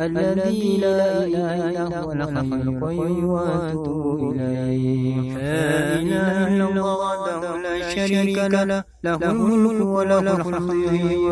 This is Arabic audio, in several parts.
الذي لا إله إلا هو الحي القيوم وأتوب إليه. لا إله إلا الله وحده لا شريك له له الملك وله الحمد.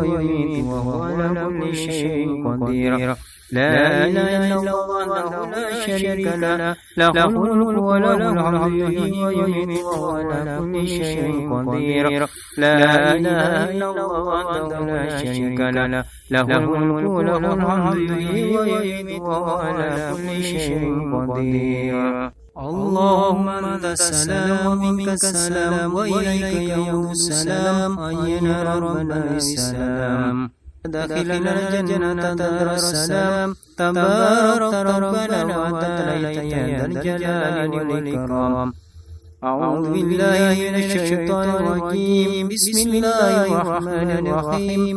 ويميت وهو على كل شيء قدير. لا إله إلا الله وحده لا شريك له له الملك وله الحمد ويميت وهو على كل شيء قدير. لا إله إلا الله وحده لا شريك له له الملك وله الحمد. يحيي ويميت وهو على كل شيء قدير. اللهم أنت السلام ومنك السلام وإليك يوم السلام أينا ربنا السلام دخلنا الجنة دار السلام. تبارك ربنا وتعاليت يا ذا الجلال والإكرام. أعوذ بالله من الشيطان الرجيم. بسم الله الرحمن الرحيم.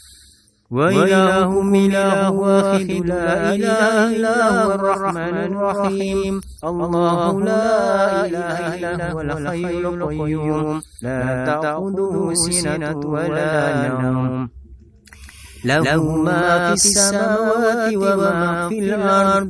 وإلهكم إله واحد لا إله إلا هو الرحمن الرحيم. الله لا إله إلا هو الحي القيوم. لا تأخذه سنة ولا نوم. له ما في السماوات وما في الأرض.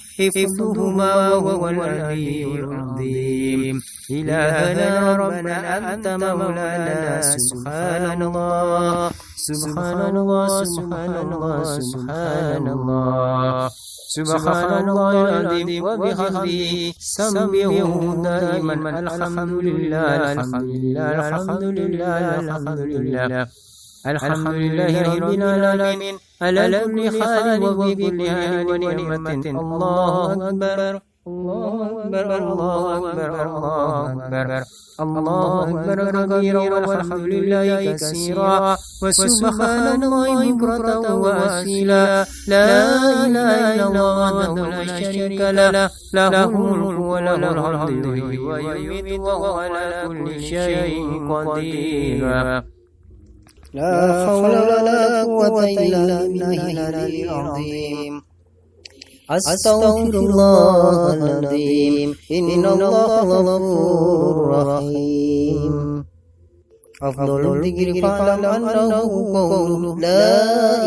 حفظهما وهو العلي العظيم. إلهنا ربنا أنت مولانا سبحان الله. سبحان الله سبحان الله سبحان الله. سبحان الله العظيم وبحمده. سبحه دائما الحمد لله الحمد لله الحمد لله الحمد لله. الحمد لله رب العالمين على كل حال وفي كل حال ونعمة. الله أكبر. الله أكبر. الله أكبر. الله أكبر. الله أكبر. كبيرا والحمد لله كثيرا. وسبحان الله بكرة وأصيلا. لا إله إلا الله وحده لا شريك له. له. الملك وله الحمد ويميت وهو على كل شيء قدير. لا حول ولا قوة إلا بالله العلي العظيم. أستغفر الله العظيم. إن الله غفور رحيم. أفضل الذكر فاعلم أنه قول لا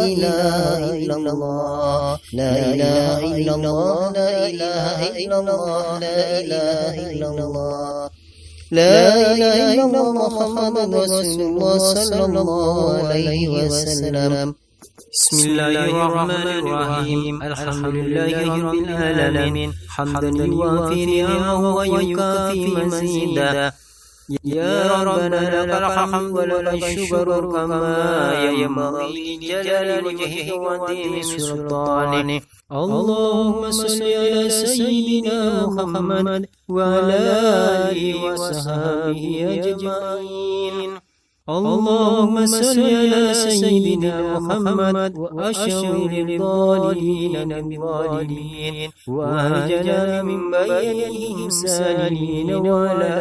إله إلا الله. لا إله إلا الله. لا إله إلا الله. لا إله إلا الله. لا إله إلا الله محمد رسول الله صلى الله عليه وسلم. بسم الله الرحمن الرحيم. الحمد لله رب العالمين. حمدا يوافي نعمه ويكافي مزيدا. يا ربنا لك الحمد ولك الشكر كما ينبغي لجلال وجهه ودين سلطانه. اللهم صل على سيدنا محمد وعلى آله وصحبه أجمعين. اللهم صل على سيدنا محمد وأشر الضالين بالظالمين وأهجنا من بينهم سالمين وعلى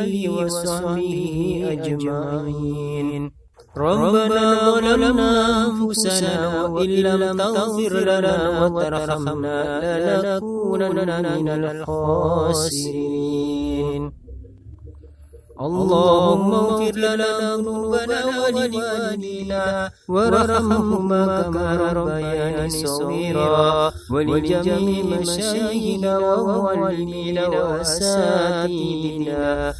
آله وصحبه أجمعين. ربنا ظلمنا أنفسنا وإن لم تغفر لنا وترحمنا لنكونن من الخاسرين. اللهم اغفر لنا ذنوبنا ولوالدينا وارحمهما كما ربياني صغيرا ولجميع مشايخنا ومعلمينا وأساتذتنا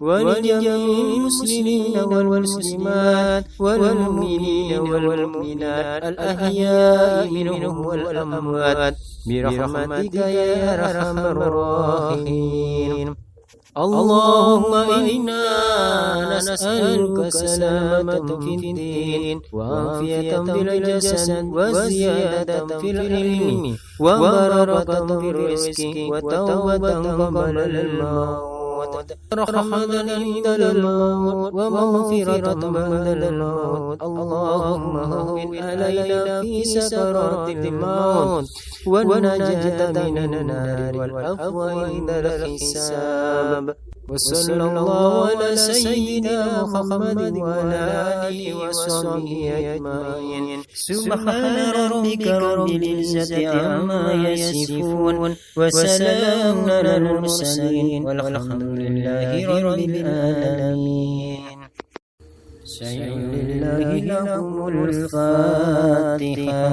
ولجميع المسلمين والمسلمات والمؤمنين والمؤمنات الأحياء منهم والأموات برحمتك يا أرحم الراحمين. اللهم إنا نسألك سلامة في الدين وعافية في الجسد وزيادة في العلم وبركة في الرزق وتوبة قبل الموت. رحمة عند الموت ومغفرة بعد الموت. اللهم هون علينا في سكرات الموت. والنجاة من النار والعفو عند الحساب وصلى الله على سيدنا محمد وعلى آله وصحبه أجمعين. سبحان ربك رب العزة عما يصفون. وسلام على المرسلين. والحمد لله رب العالمين. سيد الله لهم الفاتحة.